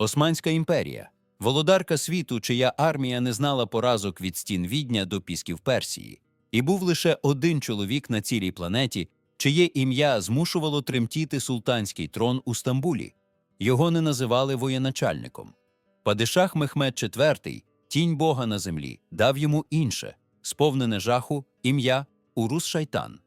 Османська імперія володарка світу, чия армія не знала поразок від стін Відня до пісків Персії, і був лише один чоловік на цілій планеті, чиє ім'я змушувало тремтіти султанський трон у Стамбулі. Його не називали воєначальником. Падишах Мехмед IV, тінь Бога на землі, дав йому інше, сповнене жаху, ім'я Урус Шайтан,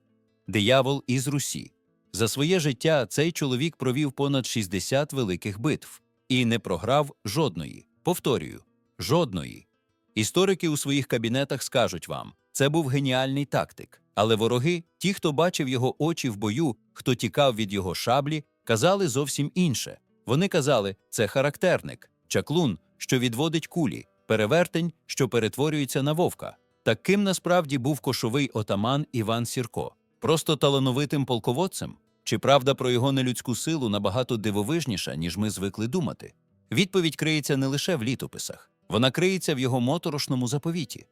диявол із Русі. За своє життя цей чоловік провів понад 60 великих битв і не програв жодної. Повторюю, жодної. Історики у своїх кабінетах скажуть вам, це був геніальний тактик, але вороги, ті, хто бачив його очі в бою, хто тікав від його шаблі, казали зовсім інше. Вони казали, це характерник, чаклун, що відводить кулі, перевертень, що перетворюється на вовка. Таким насправді був кошовий отаман Іван Сірко, просто талановитим полководцем. Чи правда про його нелюдську силу набагато дивовижніша, ніж ми звикли думати? Відповідь криється не лише в літописах, вона криється в його моторошному заповіті.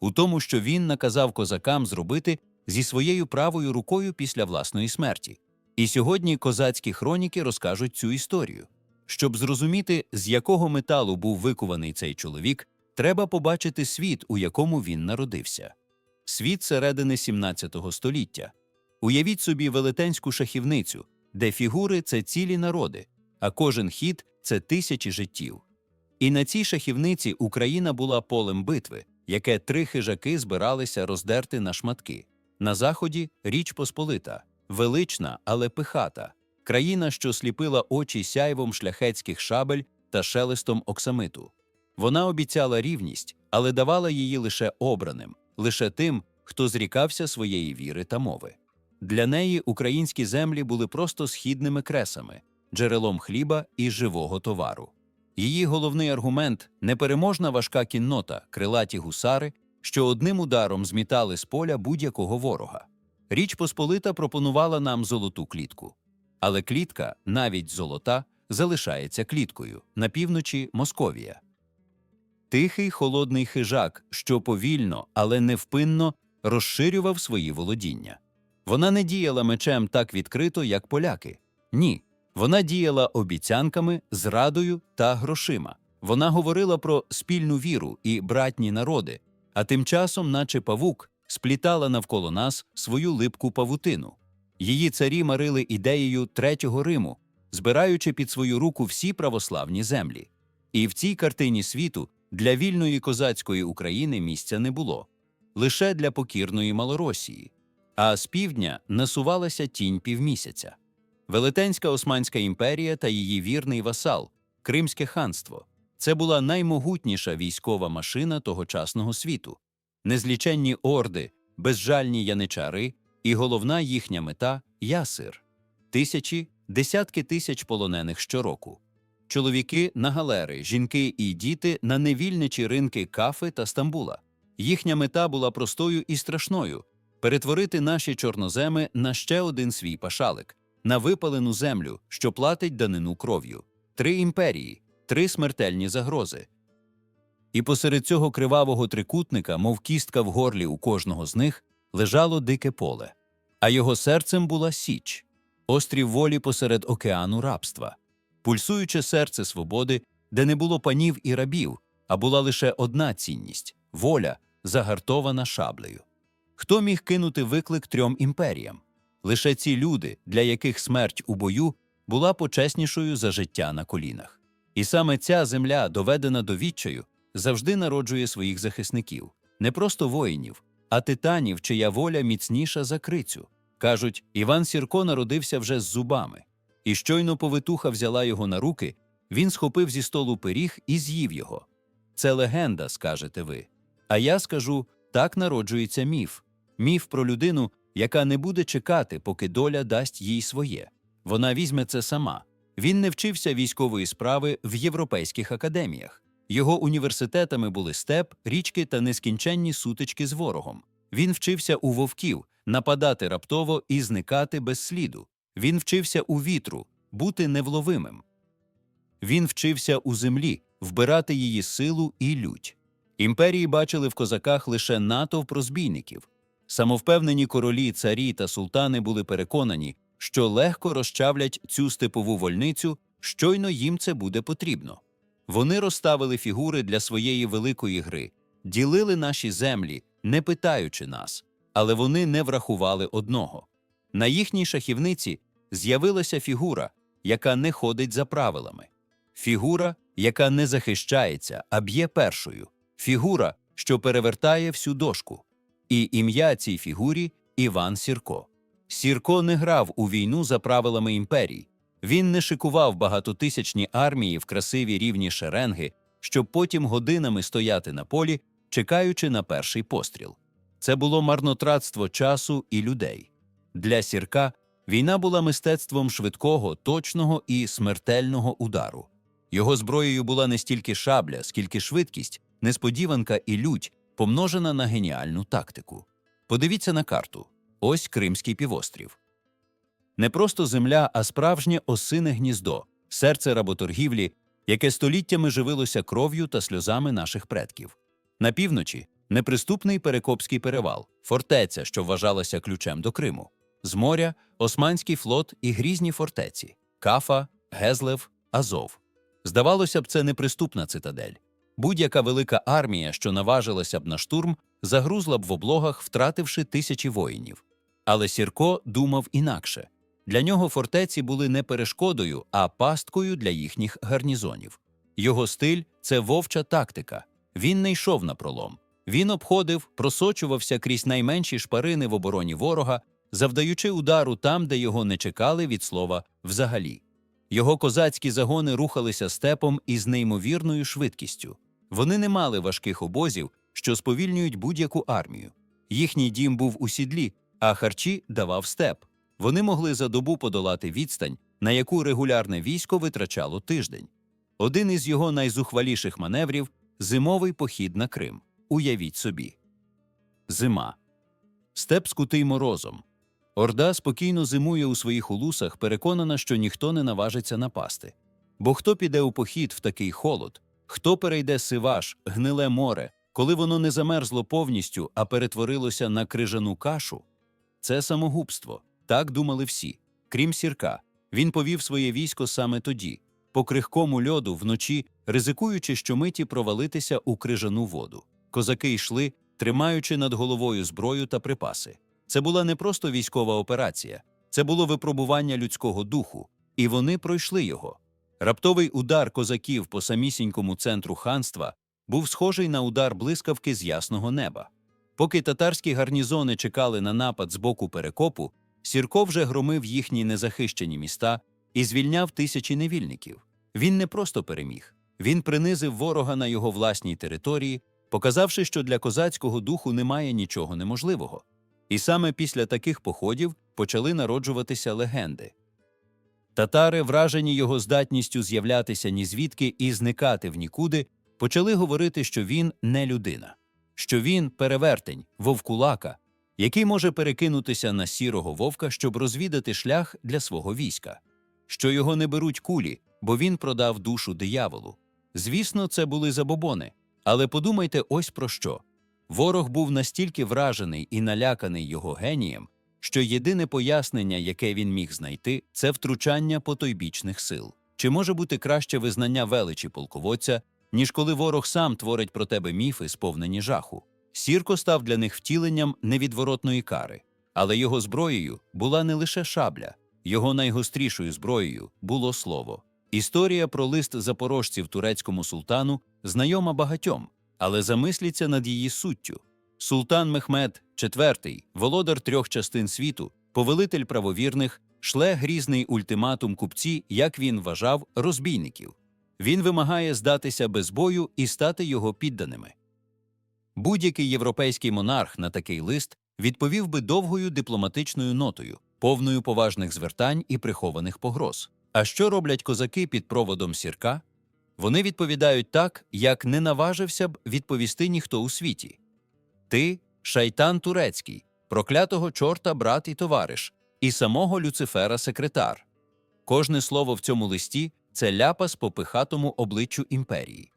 У тому, що він наказав козакам зробити зі своєю правою рукою після власної смерті. І сьогодні козацькі хроніки розкажуть цю історію. Щоб зрозуміти, з якого металу був викуваний цей чоловік, треба побачити світ, у якому він народився. Світ середини 17 століття. Уявіть собі велетенську шахівницю, де фігури це цілі народи, а кожен хід це тисячі життів. І на цій шахівниці Україна була полем битви, яке три хижаки збиралися роздерти на шматки. На заході Річ Посполита, велична, але пихата, країна, що сліпила очі сяйвом шляхетських шабель та шелестом оксамиту. Вона обіцяла рівність, але давала її лише обраним, лише тим, хто зрікався своєї віри та мови. Для неї українські землі були просто східними кресами, джерелом хліба і живого товару. Її головний аргумент непереможна важка кіннота, крилаті гусари, що одним ударом змітали з поля будь-якого ворога. Річ Посполита пропонувала нам золоту клітку. Але клітка, навіть золота, залишається кліткою на півночі Московія. Тихий холодний хижак, що повільно, але невпинно розширював свої володіння. Вона не діяла мечем так відкрито, як поляки. Ні. Вона діяла обіцянками, зрадою та грошима. Вона говорила про спільну віру і братні народи, а тим часом, наче павук, сплітала навколо нас свою липку павутину. Її царі марили ідеєю Третього Риму, збираючи під свою руку всі православні землі. І в цій картині світу для вільної козацької України місця не було лише для покірної Малоросії. А з півдня насувалася тінь півмісяця. Велетенська Османська імперія та її вірний васал Кримське ханство це була наймогутніша військова машина тогочасного світу, незліченні орди, безжальні яничари, і головна їхня мета ясир тисячі, десятки тисяч полонених щороку. Чоловіки на галери, жінки і діти на невільничі ринки Кафи та Стамбула. Їхня мета була простою і страшною перетворити наші чорноземи на ще один свій пашалик на випалену землю, що платить данину кров'ю, три імперії, три смертельні загрози. І посеред цього кривавого трикутника, мов кістка в горлі у кожного з них, лежало дике поле, а його серцем була Січ, острів волі посеред океану рабства, пульсуюче серце свободи, де не було панів і рабів, а була лише одна цінність воля, загартована шаблею. Хто міг кинути виклик трьом імперіям? Лише ці люди, для яких смерть у бою була почеснішою за життя на колінах. І саме ця земля, доведена до відчаю, завжди народжує своїх захисників, не просто воїнів, а титанів, чия воля міцніша за крицю. Кажуть, Іван Сірко народився вже з зубами, і щойно повитуха взяла його на руки, він схопив зі столу пиріг і з'їв його. Це легенда, скажете ви. А я скажу так народжується міф міф про людину, яка не буде чекати, поки доля дасть їй своє. Вона візьме це сама. Він не вчився військової справи в європейських академіях. Його університетами були степ, річки та нескінченні сутички з ворогом. Він вчився у вовків нападати раптово і зникати без сліду. Він вчився у вітру, бути невловимим. Він вчився у землі, вбирати її силу і лють. Імперії бачили в козаках лише натовп розбійників. Самовпевнені королі, царі та султани були переконані, що легко розчавлять цю степову вольницю, щойно їм це буде потрібно. Вони розставили фігури для своєї великої гри, ділили наші землі, не питаючи нас, але вони не врахували одного. На їхній шахівниці з'явилася фігура, яка не ходить за правилами, фігура, яка не захищається, а б'є першою, фігура, що перевертає всю дошку. І ім'я цій фігурі Іван Сірко. Сірко не грав у війну за правилами імперії. Він не шикував багатотисячні армії в красиві рівні шеренги, щоб потім годинами стояти на полі, чекаючи на перший постріл. Це було марнотратство часу і людей. Для сірка війна була мистецтвом швидкого, точного і смертельного удару. Його зброєю була не стільки шабля, скільки швидкість, несподіванка і лють, помножена на геніальну тактику. Подивіться на карту ось Кримський півострів. Не просто земля, а справжнє осине гніздо, серце работоргівлі, яке століттями живилося кров'ю та сльозами наших предків. На півночі неприступний Перекопський перевал, фортеця, що вважалася ключем до Криму. З моря Османський флот і грізні фортеці Кафа, Гезлев, Азов. Здавалося б, це неприступна цитадель. Будь-яка велика армія, що наважилася б на штурм, загрузла б в облогах, втративши тисячі воїнів. Але Сірко думав інакше. Для нього фортеці були не перешкодою, а пасткою для їхніх гарнізонів. Його стиль це вовча тактика. Він не йшов на пролом. Він обходив, просочувався крізь найменші шпарини в обороні ворога, завдаючи удару там, де його не чекали від слова взагалі. Його козацькі загони рухалися степом із неймовірною швидкістю. Вони не мали важких обозів, що сповільнюють будь-яку армію. Їхній дім був у сідлі, а харчі давав степ. Вони могли за добу подолати відстань, на яку регулярне військо витрачало тиждень. Один із його найзухваліших маневрів зимовий похід на Крим. Уявіть собі. Зима. Степ скутий морозом. Орда спокійно зимує у своїх улусах, переконана, що ніхто не наважиться напасти. Бо хто піде у похід в такий холод, хто перейде сиваш, гниле море, коли воно не замерзло повністю, а перетворилося на крижану кашу? Це самогубство. Так думали всі. Крім сірка, він повів своє військо саме тоді, по крихкому льоду вночі, ризикуючи щомиті провалитися у крижану воду. Козаки йшли, тримаючи над головою зброю та припаси. Це була не просто військова операція, це було випробування людського духу, і вони пройшли його. Раптовий удар козаків по самісінькому центру ханства був схожий на удар блискавки з ясного неба. Поки татарські гарнізони чекали на напад з боку перекопу, Сірко вже громив їхні незахищені міста і звільняв тисячі невільників. Він не просто переміг, він принизив ворога на його власній території, показавши, що для козацького духу немає нічого неможливого. І саме після таких походів почали народжуватися легенди. Татари, вражені його здатністю з'являтися нізвідки і зникати в нікуди, почали говорити, що він не людина, що він перевертень, вовкулака, який може перекинутися на сірого вовка, щоб розвідати шлях для свого війська, що його не беруть кулі, бо він продав душу дияволу. Звісно, це були забобони, але подумайте ось про що. Ворог був настільки вражений і наляканий його генієм, що єдине пояснення, яке він міг знайти, це втручання потойбічних сил. Чи може бути краще визнання величі полководця, ніж коли ворог сам творить про тебе міфи, сповнені жаху? Сірко став для них втіленням невідворотної кари, але його зброєю була не лише шабля, його найгострішою зброєю було слово. Історія про лист запорожців турецькому султану знайома багатьом, але замисліться над її суттю. Султан Мехмед IV, володар трьох частин світу, повелитель правовірних, шле грізний ультиматум купці, як він вважав, розбійників. Він вимагає здатися без бою і стати його підданими. Будь-який європейський монарх на такий лист відповів би довгою дипломатичною нотою, повною поважних звертань і прихованих погроз. А що роблять козаки під проводом сірка? Вони відповідають так, як не наважився б відповісти ніхто у світі. Ти шайтан турецький, проклятого чорта брат і товариш, і самого Люцифера секретар. Кожне слово в цьому листі це ляпас по пихатому обличчю імперії.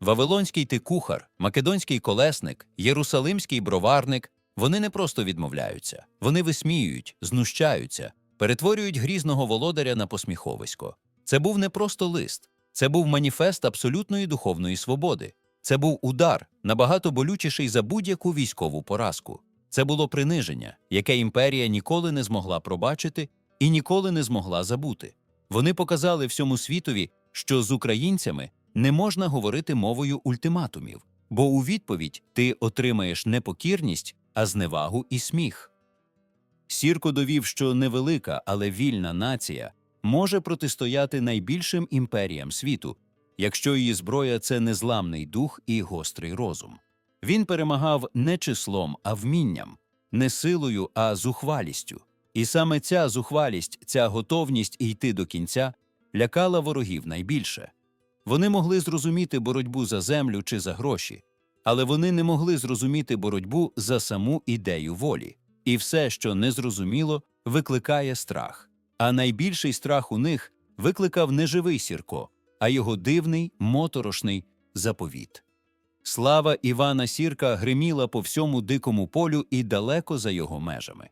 Вавилонський ти кухар, македонський колесник, єрусалимський броварник вони не просто відмовляються, вони висміюють, знущаються, перетворюють грізного володаря на посміховисько. Це був не просто лист, це був маніфест абсолютної духовної свободи. Це був удар, набагато болючіший за будь-яку військову поразку. Це було приниження, яке імперія ніколи не змогла пробачити і ніколи не змогла забути. Вони показали всьому світові, що з українцями не можна говорити мовою ультиматумів, бо у відповідь ти отримаєш не покірність, а зневагу і сміх. Сірко довів, що невелика, але вільна нація може протистояти найбільшим імперіям світу, якщо її зброя це незламний дух і гострий розум. Він перемагав не числом, а вмінням, не силою, а зухвалістю. І саме ця зухвалість, ця готовність йти до кінця лякала ворогів найбільше. Вони могли зрозуміти боротьбу за землю чи за гроші, але вони не могли зрозуміти боротьбу за саму ідею волі. І все, що незрозуміло, викликає страх. А найбільший страх у них викликав не живий Сірко, а його дивний, моторошний заповіт. Слава Івана Сірка гриміла по всьому дикому полю і далеко за його межами.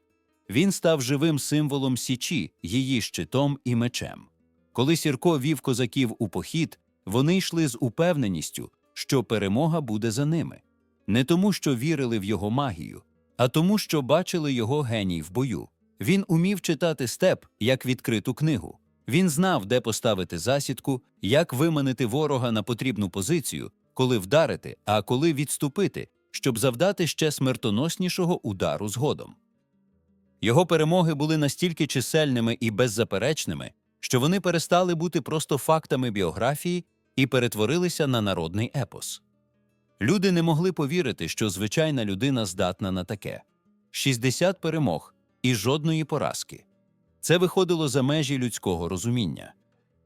Він став живим символом Січі, її щитом і мечем. Коли Сірко вів козаків у похід, вони йшли з упевненістю, що перемога буде за ними, не тому, що вірили в його магію, а тому, що бачили його геній в бою. Він умів читати степ як відкриту книгу. Він знав, де поставити засідку, як виманити ворога на потрібну позицію, коли вдарити, а коли відступити, щоб завдати ще смертоноснішого удару згодом. Його перемоги були настільки чисельними і беззаперечними, що вони перестали бути просто фактами біографії і перетворилися на народний епос. Люди не могли повірити, що звичайна людина здатна на таке 60 перемог і жодної поразки. Це виходило за межі людського розуміння.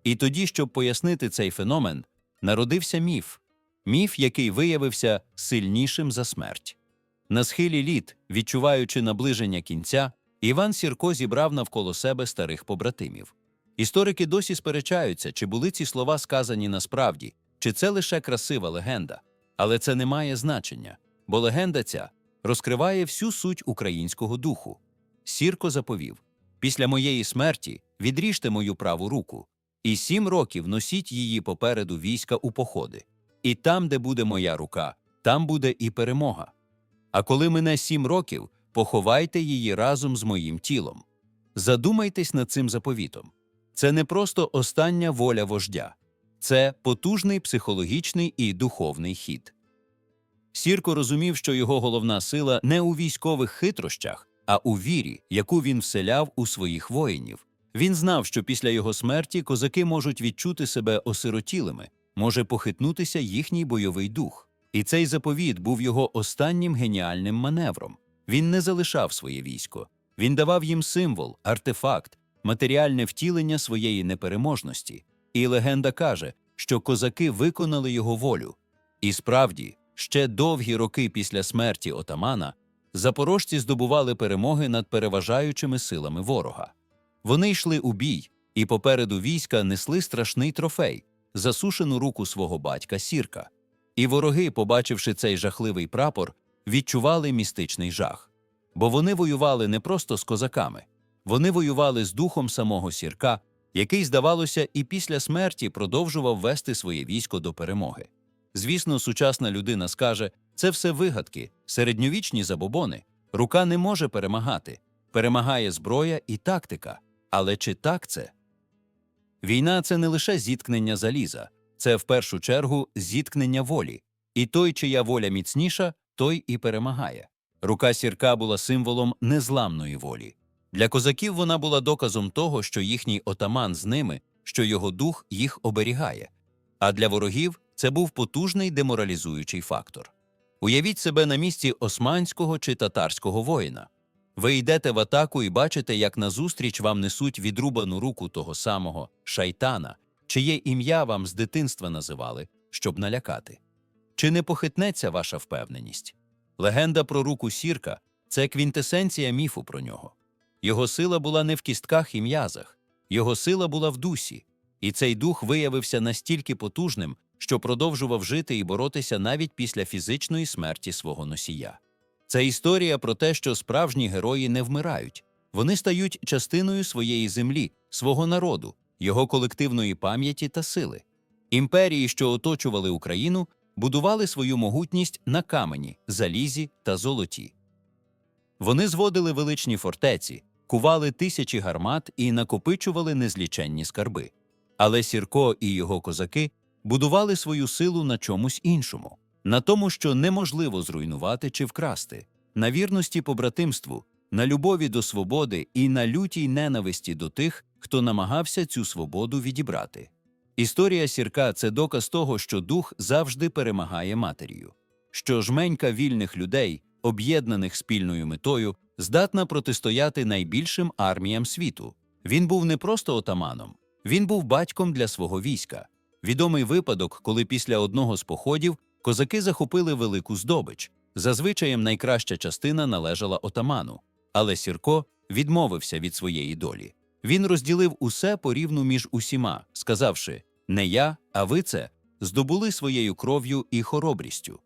І тоді, щоб пояснити цей феномен, народився міф міф, який виявився сильнішим за смерть. На схилі літ, відчуваючи наближення кінця, Іван Сірко зібрав навколо себе старих побратимів. Історики досі сперечаються, чи були ці слова сказані насправді, чи це лише красива легенда. Але це не має значення, бо легенда ця розкриває всю суть українського духу. Сірко заповів: після моєї смерті відріжте мою праву руку, і сім років носіть її попереду війська у походи. І там, де буде моя рука, там буде і перемога. А коли мине сім років, поховайте її разом з моїм тілом. Задумайтесь над цим заповітом. Це не просто остання воля вождя, це потужний психологічний і духовний хід. Сірко розумів, що його головна сила не у військових хитрощах, а у вірі, яку він вселяв у своїх воїнів. Він знав, що після його смерті козаки можуть відчути себе осиротілими, може похитнутися їхній бойовий дух. І цей заповіт був його останнім геніальним маневром. Він не залишав своє військо, він давав їм символ, артефакт, матеріальне втілення своєї непереможності. І легенда каже, що козаки виконали його волю. І справді, ще довгі роки після смерті отамана запорожці здобували перемоги над переважаючими силами ворога. Вони йшли у бій, і попереду війська несли страшний трофей засушену руку свого батька Сірка. І вороги, побачивши цей жахливий прапор, відчували містичний жах. Бо вони воювали не просто з козаками, вони воювали з духом самого Сірка, який, здавалося, і після смерті продовжував вести своє військо до перемоги. Звісно, сучасна людина скаже це все вигадки, середньовічні забобони. Рука не може перемагати, перемагає зброя і тактика. Але чи так це? Війна це не лише зіткнення заліза, це в першу чергу зіткнення волі. І той, чия воля міцніша, той і перемагає. Рука сірка була символом незламної волі. Для козаків вона була доказом того, що їхній отаман з ними, що його дух їх оберігає. А для ворогів це був потужний деморалізуючий фактор. Уявіть себе на місці османського чи татарського воїна. Ви йдете в атаку і бачите, як назустріч вам несуть відрубану руку того самого шайтана, чиє ім'я вам з дитинства називали, щоб налякати. Чи не похитнеться ваша впевненість? Легенда про руку сірка це квінтесенція міфу про нього. Його сила була не в кістках і м'язах, його сила була в дусі, і цей дух виявився настільки потужним, що продовжував жити і боротися навіть після фізичної смерті свого носія. Це історія про те, що справжні герої не вмирають, вони стають частиною своєї землі, свого народу, його колективної пам'яті та сили. Імперії, що оточували Україну, будували свою могутність на камені, залізі та золоті. Вони зводили величні фортеці, кували тисячі гармат і накопичували незліченні скарби. Але Сірко і його козаки будували свою силу на чомусь іншому, на тому, що неможливо зруйнувати чи вкрасти, на вірності побратимству, на любові до свободи і на лютій ненависті до тих, хто намагався цю свободу відібрати. Історія Сірка це доказ того, що дух завжди перемагає матерію, що жменька вільних людей, об'єднаних спільною метою, здатна протистояти найбільшим арміям світу. Він був не просто отаманом, він був батьком для свого війська. Відомий випадок, коли після одного з походів козаки захопили велику здобич. Зазвичаєм найкраща частина належала отаману, але Сірко відмовився від своєї долі. Він розділив усе порівну між усіма, сказавши: не я, а ви це здобули своєю кров'ю і хоробрістю.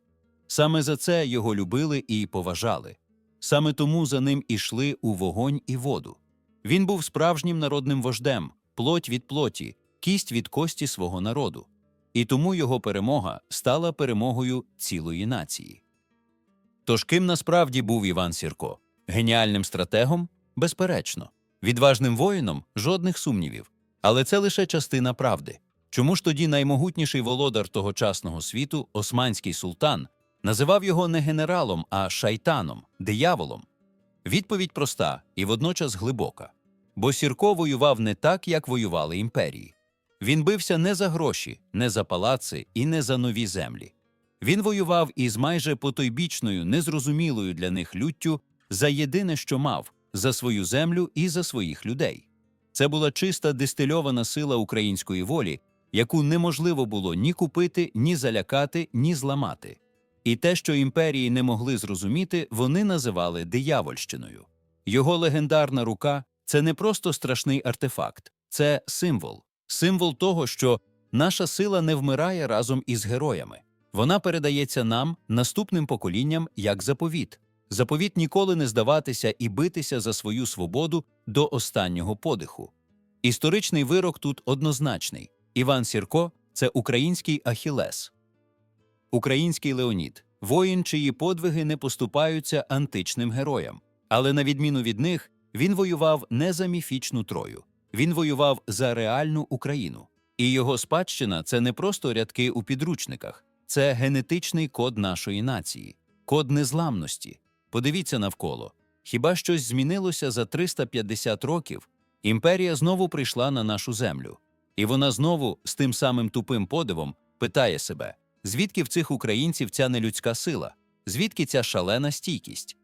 Саме за це його любили і поважали. Саме тому за ним ішли у вогонь і воду. Він був справжнім народним вождем, плоть від плоті, кість від кості свого народу. І тому його перемога стала перемогою цілої нації. Тож ким насправді був Іван Сірко? Геніальним стратегом? Безперечно. Відважним воїном жодних сумнівів. Але це лише частина правди. Чому ж тоді наймогутніший володар тогочасного світу, османський султан, називав його не генералом, а шайтаном, дияволом? Відповідь проста і водночас глибока. Бо Сірко воював не так, як воювали імперії. Він бився не за гроші, не за палаци і не за нові землі. Він воював із майже потойбічною, незрозумілою для них люттю за єдине, що мав за свою землю і за своїх людей. Це була чиста дистильована сила української волі, яку неможливо було ні купити, ні залякати, ні зламати. І те, що імперії не могли зрозуміти, вони називали диявольщиною. Його легендарна рука це не просто страшний артефакт, це символ, символ того, що наша сила не вмирає разом із героями. Вона передається нам, наступним поколінням, як заповіт. Заповіт ніколи не здаватися і битися за свою свободу до останнього подиху. Історичний вирок тут однозначний: Іван Сірко це український Ахілес, український Леонід, воїн, чиї подвиги не поступаються античним героям. Але на відміну від них, він воював не за міфічну трою, він воював за реальну Україну. І його спадщина це не просто рядки у підручниках, це генетичний код нашої нації, код незламності. Подивіться навколо. Хіба щось змінилося за 350 років? Імперія знову прийшла на нашу землю. І вона знову з тим самим тупим подивом питає себе, звідки в цих українців ця нелюдська сила, звідки ця шалена стійкість?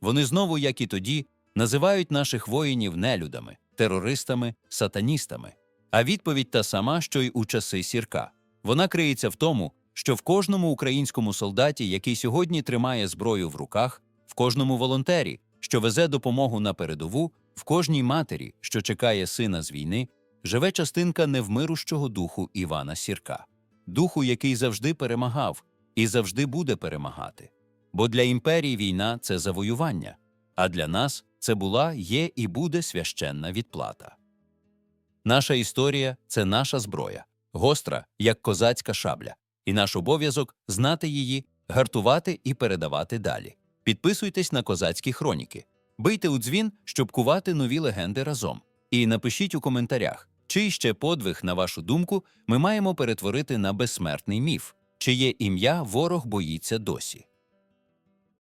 Вони знову, як і тоді, називають наших воїнів нелюдами, терористами, сатаністами. А відповідь та сама, що й у часи сірка. Вона криється в тому, що в кожному українському солдаті, який сьогодні тримає зброю в руках, в кожному волонтері, що везе допомогу на передову, в кожній матері, що чекає сина з війни, живе частинка невмирущого духу Івана Сірка, духу, який завжди перемагав і завжди буде перемагати. Бо для імперії війна це завоювання, а для нас це була, є і буде священна відплата. Наша історія це наша зброя, гостра, як козацька шабля, і наш обов'язок знати її, гартувати і передавати далі. Підписуйтесь на козацькі хроніки, бийте у дзвін, щоб кувати нові легенди разом. І напишіть у коментарях, чий ще подвиг, на вашу думку, ми маємо перетворити на безсмертний міф, чиє ім'я ворог боїться досі.